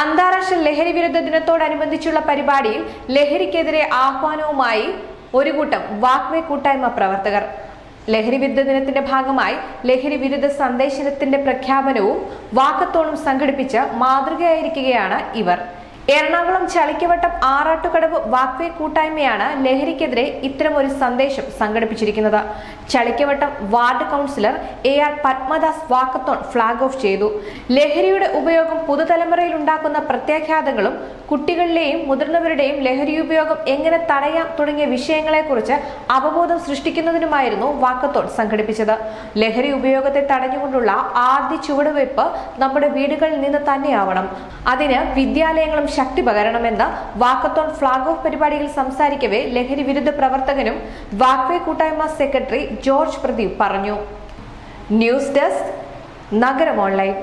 അന്താരാഷ്ട്ര ലഹരി വിരുദ്ധ ദിനത്തോടനുബന്ധിച്ചുള്ള പരിപാടിയിൽ ലഹരിക്കെതിരെ ആഹ്വാനവുമായി ഒരു കൂട്ടം വാക്വേ കൂട്ടായ്മ പ്രവർത്തകർ. ലഹരി വിരുദ്ധ ദിനത്തിന്റെ ഭാഗമായി ലഹരി വിരുദ്ധ സന്ദേശത്തിന്റെ പ്രഖ്യാപനവും വാക്കത്തോളും സംഘടിപ്പിച്ച് മാതൃകയായിരിക്കുകയാണ് ഇവർ. എറണാകുളം ചളിക്കവട്ടം ആറാട്ടുകടവ് വാക്വേ കൂട്ടായ്മയാണ് ലഹരിക്കെതിരെ ഇത്തരമൊരു സന്ദേശം സംഘടിപ്പിച്ചിരിക്കുന്നത്. Chalikkavattam ward councillor A R Padmadas walkathon flag off ചെയ്തു. ലഹരിയുടെ ഉപയോഗം പുതുതലമുറയിൽ ഉണ്ടാക്കുന്ന പ്രത്യാഘാതങ്ങളും കുട്ടികളിലെയും മുതിർന്നവരുടെയും ലഹരി ഉപയോഗം എങ്ങനെ തടയാം തുടങ്ങിയ വിഷയങ്ങളെക്കുറിച്ച് അവബോധം സൃഷ്ടിക്കുന്നതിനുമായിരുന്നു വാക്കത്തോൺ സംഘടിപ്പിച്ചത്. ലഹരി ഉപയോഗത്തെ തടഞ്ഞുകൊണ്ടുള്ള ആദ്യ ചുവടുവയ്പ് നമ്മുടെ വീടുകളിൽ നിന്ന് തന്നെയാവണം. അതിന് വിദ്യാലയങ്ങളും ശക്തി പകരണമെന്ന് വാക്കത്തോൺ ഫ്ളാഗ് ഓഫ് പരിപാടിയിൽ സംസാരിക്കവേ ലഹരി വിരുദ്ധ പ്രവർത്തകനും വാക്വേ കൂട്ടായ്മ സെക്രട്ടറി ജോർജ് പ്രദീപ് പറഞ്ഞു. ന്യൂസ് ഡെസ്ക് നഗരം ഓൺലൈൻ.